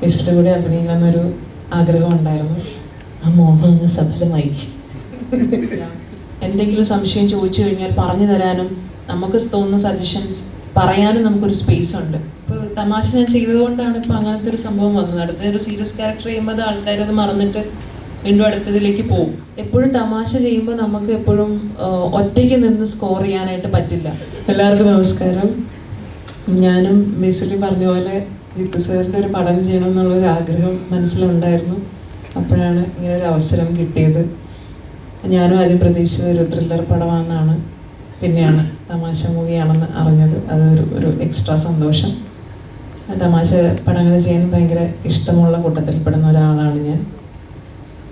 ബെസ്റ്റിൽ കൂടി അഭിനയിക്കണമെന്നൊരു ആഗ്രഹം ഉണ്ടായിരുന്നു. ആ മോഹം അങ്ങ് സഫലമായി. എന്തെങ്കിലും സംശയം ചോദിച്ചു കഴിഞ്ഞാൽ പറഞ്ഞു തരാനും നമുക്ക് തോന്നുന്ന സജഷൻസ് പറയാനും നമുക്കൊരു സ്പേസ് ഉണ്ട്. ഇപ്പോൾ തമാശ ഞാൻ ചെയ്തതുകൊണ്ടാണ് ഇപ്പോൾ അങ്ങനത്തെ ഒരു സംഭവം വന്നത്. അടുത്ത ഒരു സീരിയസ് ക്യാരക്ടർ ചെയ്യുമ്പോൾ അത് ആൾക്കാരത് മറന്നിട്ട് വീണ്ടും അടുത്തതിലേക്ക് പോകും. എപ്പോഴും തമാശ ചെയ്യുമ്പോൾ നമുക്ക് എപ്പോഴും ഒറ്റയ്ക്ക് നിന്ന് സ്കോർ ചെയ്യാനായിട്ട് പറ്റില്ല. എല്ലാവർക്കും നമസ്കാരം. ഞാനും ബേസിലി പറഞ്ഞ പോലെ ജിത്തു സാറിന്റെ ഒരു പഠനം ചെയ്യണം എന്നുള്ളൊരു ആഗ്രഹം മനസ്സിലുണ്ടായിരുന്നു. അപ്പോഴാണ് ഇങ്ങനെ ഒരു അവസരം കിട്ടിയത്. ഞാനും ആദ്യം പ്രതീക്ഷിച്ചത് ഒരു ത്രില്ലർ പടമാണെന്നാണ്. പിന്നെയാണ് തമാശ മൂവിയാണെന്ന് അറിഞ്ഞത്. അതൊരു ഒരു എക്സ്ട്രാ സന്തോഷം. തമാശ പടങ്ങൾ ചെയ്യാൻ ഭയങ്കര ഇഷ്ടമുള്ള കൂട്ടത്തിൽപ്പെടുന്ന ഒരാളാണ് ഞാൻ.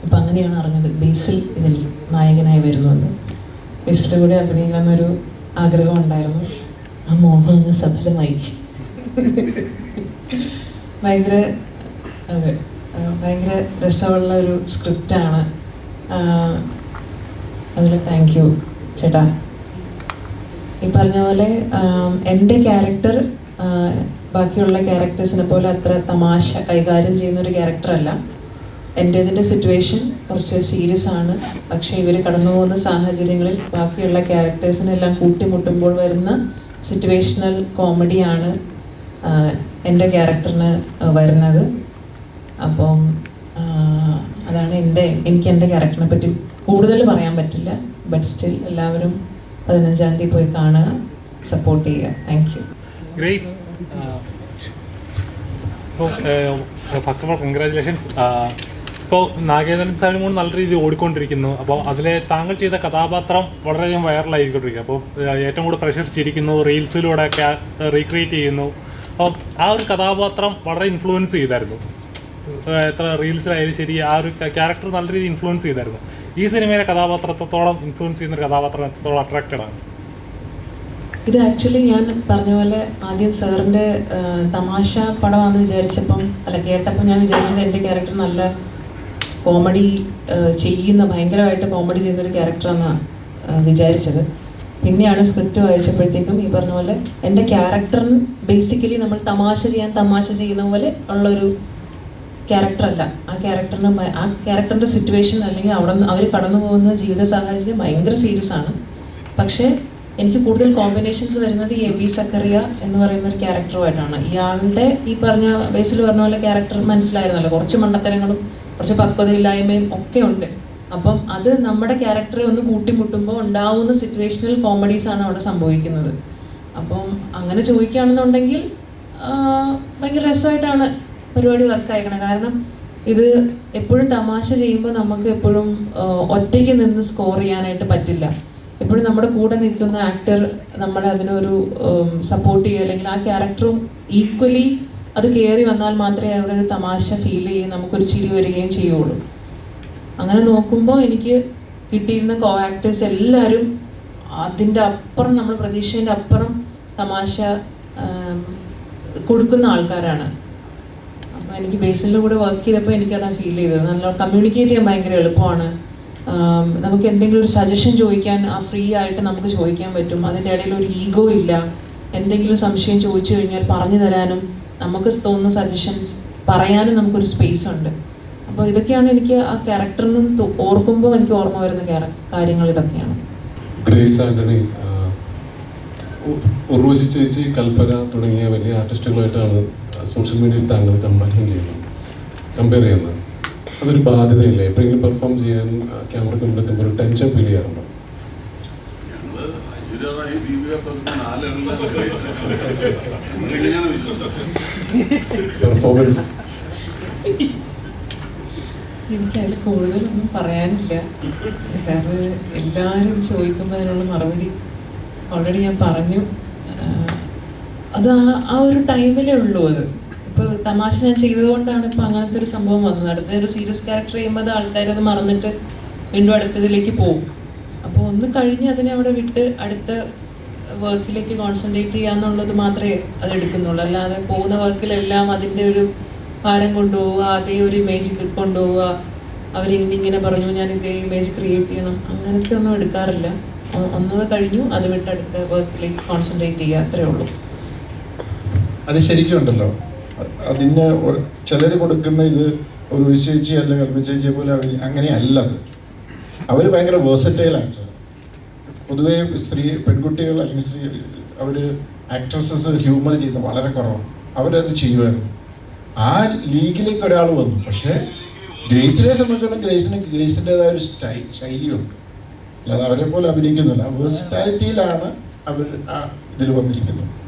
അപ്പം അങ്ങനെയാണ് അറിഞ്ഞത്. ബേസിൽ ഇതിൽ നായകനായി വരുന്നത്. ബേസിൽ കൂടെ അഭിനയിക്കണമെന്നൊരു ആഗ്രഹം ഉണ്ടായിരുന്നു. ആ മോഹം അങ്ങ് സഫലമായി. ഭയങ്കര അതെ ഭയങ്കര രസമുള്ള ഒരു സ്ക്രിപ്റ്റാണ്. അതിൽ താങ്ക് യു ചേട്ടാ. ഈ പറഞ്ഞ പോലെ എന്റെ ക്യാരക്ടർ ബാക്കിയുള്ള ക്യാരക്ടേഴ്സിനെ പോലെ അത്ര തമാശ കൈകാര്യം ചെയ്യുന്ന ഒരു ക്യാരക്ടറല്ല എന്റേതിന്റെ സിറ്റുവേഷൻ കുറച്ച് സീരിയസ് ആണ്. പക്ഷേ ഇവർ കടന്നു പോകുന്ന സാഹചര്യങ്ങളിൽ ബാക്കിയുള്ള ക്യാരക്ടേഴ്സിനെല്ലാം കൂട്ടിമുട്ടുമ്പോൾ വരുന്ന സിറ്റുവേഷണൽ കോമഡിയാണ് എന്റെ ക്യാരക്ടറിന് വരുന്നത്. അപ്പം അതാണ് എന്റെ എനിക്ക് എന്റെ ക്യാരക്ടറിനെ പറ്റി കൂടുതൽ പറയാൻ പറ്റില്ല. ബട്ട് സ്റ്റിൽ എല്ലാവരും പതിനഞ്ചാം തീയതി പോയി കാണുക സപ്പോർട്ട് ചെയ്യുക. താങ്ക് യു ഗ്രേസ് ഇപ്പോൾ നാഗേന്ദ്രൻ സാരി മൂന്ന് നല്ല രീതിയിൽ ഓടിക്കൊണ്ടിരിക്കുന്നു. അപ്പോൾ അതിലെ താങ്കൾ ചെയ്ത കഥാപാത്രം വളരെയധികം വൈറലായിക്കൊണ്ടിരിക്കുക അപ്പോൾ ഏറ്റവും കൂടുതൽ പ്രഷർ ചിരിക്കുന്നു റീൽസിലൂടെ റീക്രിയേറ്റ് ചെയ്യുന്നു. അപ്പോൾ ആ ഒരു കഥാപാത്രം വളരെ ഇൻഫ്ലുവൻസ് ചെയ്തായിരുന്നു. എത്ര റീൽസിലായാലും ശരി ആ ഒരു ക്യാരക്ടർ നല്ല രീതിയിൽ ഇൻഫ്ലുവൻസ് ചെയ്തായിരുന്നു. ഈ സിനിമയിലെ കഥാപാത്രത്തോളം ഇൻഫ്ലുവൻസ് ചെയ്യുന്ന ഒരു കഥാപാത്രം എത്രത്തോളം അട്രാക്റ്റഡ് ആണ്? ഇത് ആക്ച്വലി ഞാൻ പറഞ്ഞ പോലെ ആദ്യം സാറിന്റെ തമാശ പടമാണെന്ന് വിചാരിച്ചപ്പം അല്ല കേട്ടപ്പം ഞാൻ വിചാരിച്ചത് എന്റെ ക്യാരക്ടർ നല്ല കോമഡി ചെയ്യുന്ന ഭയങ്കരമായിട്ട് കോമഡി ചെയ്യുന്ന ഒരു ക്യാരക്ടറാണെന്നാണ് വിചാരിച്ചത്. പിന്നെയാണ് സ്ക്രിപ്റ്റ് വായിച്ചപ്പോഴത്തേക്കും ഈ പറഞ്ഞ പോലെ എന്റെ ക്യാരക്ടറിന് ബേസിക്കലി നമ്മൾ തമാശ ചെയ്യാൻ തമാശ ചെയ്യുന്ന പോലെ ഉള്ളൊരു ക്യാരക്ടറല്ല ആ ക്യാരക്ടറിന് ആ ക്യാരക്ടറിന്റെ സിറ്റുവേഷൻ അല്ലെങ്കിൽ അവിടെ അവർ കടന്നു പോകുന്ന ജീവിത സാഹചര്യം ഭയങ്കര സീരിയസ് ആണ്. പക്ഷേ എനിക്ക് കൂടുതൽ കോമ്പിനേഷൻസ് വരുന്നത് ഈ ബി സക്കറിയ എന്ന് പറയുന്ന ഒരു ക്യാരക്ടറുമായിട്ടാണ് ഇയാളുടെ ഈ പറഞ്ഞ ബേസിൽ പറഞ്ഞ പോലെ ക്യാരക്ടർ മനസ്സിലായിരുന്നല്ലോ. കുറച്ച് മണ്ടത്തരങ്ങളും കുറച്ച് പക്വതയില്ലായ്മയും ഒക്കെ ഉണ്ട്. അപ്പം അത് നമ്മുടെ ക്യാരക്ടറെ ഒന്ന് കൂട്ടിമുട്ടുമ്പോൾ ഉണ്ടാവുന്ന സിറ്റുവേഷണൽ കോമഡീസ് ആണ് അവിടെ സംഭവിക്കുന്നത്. അപ്പം അങ്ങനെ ചോദിക്കുകയാണെന്നുണ്ടെങ്കിൽ ഭയങ്കര രസമായിട്ടാണ് പരിപാടി വർക്ക് ആയിക്കണം കാരണം ഇത് എപ്പോഴും തമാശ ചെയ്യുമ്പോൾ നമുക്ക് എപ്പോഴും ഒറ്റയ്ക്ക് നിന്ന് സ്കോർ ചെയ്യാനായിട്ട് പറ്റില്ല. എപ്പോഴും നമ്മുടെ കൂടെ നിൽക്കുന്ന ആക്ടർ നമ്മളെ അതിനൊരു സപ്പോർട്ട് ചെയ്യുക അല്ലെങ്കിൽ ആ ക്യാരക്ടറും ഈക്വലി അത് കയറി വന്നാൽ മാത്രമേ അവിടെ ഒരു തമാശ ഫീൽ ചെയ്യുകയും നമുക്കൊരു ചിരി വരികയും ചെയ്യുള്ളൂ. അങ്ങനെ നോക്കുമ്പോൾ എനിക്ക് കിട്ടിയിരുന്ന കോ ആക്ടേഴ്സ് എല്ലാവരും അതിന്റെ അപ്പുറം നമ്മൾ പ്രതീക്ഷേന്റെ അപ്പുറം തമാശ കൊടുക്കുന്ന ആൾക്കാരാണ്. അപ്പോൾ എനിക്ക് ബേസിന്റെ കൂടെ വർക്ക് ചെയ്തപ്പോൾ എനിക്കതാണ് ഫീൽ ചെയ്തത്. നല്ല കമ്മ്യൂണിക്കേറ്റ് ചെയ്യാൻ ഭയങ്കര എളുപ്പമാണ്. നമുക്ക് എന്തെങ്കിലും ഒരു സജഷൻ ചോദിക്കാൻ ആ ഫ്രീ ആയിട്ട് നമുക്ക് ചോദിക്കാൻ പറ്റും. അതിന്റെ ഇടയിൽ ഒരു ഈഗോ ഇല്ല. എന്തെങ്കിലും സംശയം ചോദിച്ചു കഴിഞ്ഞാൽ പറഞ്ഞു തരാനും നമുക്ക് തോന്നുന്ന സജഷൻസ് പറയാനും നമുക്കൊരു സ്പേസ് ഉണ്ട്. അപ്പോൾ ഇതൊക്കെയാണ് എനിക്ക് ആ ക്യാരക്ടറിൽ നിന്ന് ഓർക്കുമ്പോൾ എനിക്ക് ഓർമ്മ വരുന്ന കാര്യങ്ങൾ ഇതൊക്കെയാണ്. ഗ്രേസ് ആന്റണി ഉർവശി ചേച്ചി കൽപ്പന തുടങ്ങിയ വലിയ ആർട്ടിസ്റ്റുകളായിട്ടാണ് സോഷ്യൽ മീഡിയയിൽ താങ്കൾ കമ്പാരിസൺ ചെയ്യുന്നത്. കമ്പയർ ചെയ്യുന്നത്. അതൊരു ബാധ്യതയില്ലേ? എപ്പോഴെങ്കിലും പെർഫോം ചെയ്യാൻ ക്യാമറ മുമ്പിൽ എത്തുമ്പോൾ ഒരു ടെൻഷൻ ഫീൽ ചെയ്യാറുണ്ടോ? ഞങ്ങൾ എനിക്ക് അതിൽ കൂടുതലൊന്നും പറയാനില്ല. കാരണം എല്ലാവരും ഇത് ചോദിക്കുമ്പോൾ അതിനുള്ള മറുപടി ഓൾറെഡി ഞാൻ പറഞ്ഞു. അത് ആ ഒരു ടൈമിലേ ഉള്ളൂ അത്. ഇപ്പോൾ തമാശ ഞാൻ ചെയ്തതുകൊണ്ടാണ് ഇപ്പോൾ അങ്ങനത്തെ ഒരു സംഭവം വന്നത്. അടുത്ത ഒരു സീരിയസ് ക്യാരക്ടർ ചെയ്യുമ്പോൾ അത് ആൾക്കാരത് മറന്നിട്ട് വീണ്ടും അടുത്തതിലേക്ക് പോകും. അപ്പോൾ ഒന്ന് കഴിഞ്ഞ് അതിനെ അവിടെ വിട്ട് അടുത്ത വർക്കിലേക്ക് കോൺസെൻട്രേറ്റ് ചെയ്യാന്നുള്ളത് മാത്രമേ അത് എടുക്കുന്നുള്ളൂ. അല്ലാതെ പോകുന്ന വർക്കിലെല്ലാം അതിന്റെ ഒരു ഭാരം കൊണ്ടുപോവുക അതേ ഒരു ഇമേജ് കൊണ്ടുപോവുക. അവരിങ്ങനെ ഇങ്ങനെ പറഞ്ഞു ഞാൻ ഇതേ ഇമേജ് ക്രിയേറ്റ് ചെയ്യണം. അങ്ങനത്തെ ഒന്നും എടുക്കാറില്ല. ഒന്നത് കഴിഞ്ഞു അത് വിട്ട് അടുത്ത വർക്കിലേക്ക് കോൺസെൻട്രേറ്റ് ചെയ്യുക അത്രേ ഉള്ളൂ. അത് ശരിക്കും ഉണ്ടല്ലോ. അതിന് ചിലർ കൊടുക്കുന്ന ഇത് ഒരു ചേച്ചി അല്ല കൽപ്പ പോലെ അവർ അങ്ങനെയല്ല അത്. അവർ ഭയങ്കര വേഴ്സറ്റൈൽ ആക്ടർ പൊതുവേ സ്ത്രീ പെൺകുട്ടികൾ അല്ലെങ്കിൽ സ്ത്രീ അവർ ആക്ട്രസസ് ഹ്യൂമർ ചെയ്യുന്ന വളരെ കുറവാണ്. അവരത് ചെയ്യുമായിരുന്നു ആ ലീഗിലേക്ക് ഒരാൾ വന്നു. പക്ഷേ ഗ്രേസിനെ സംബന്ധിച്ചിടത്തോളം ഗ്രേസിന് ഗ്രേസിന്റെതായ ഒരു സ്റ്റൈ ശൈലിയുണ്ട്. അല്ലാതെ അവരെ പോലെ അഭിനയിക്കുന്നില്ല. വേഴ്സിറ്റാലിറ്റിയിലാണ് അവർ ആ ഇതിൽ വന്നിരിക്കുന്നത്.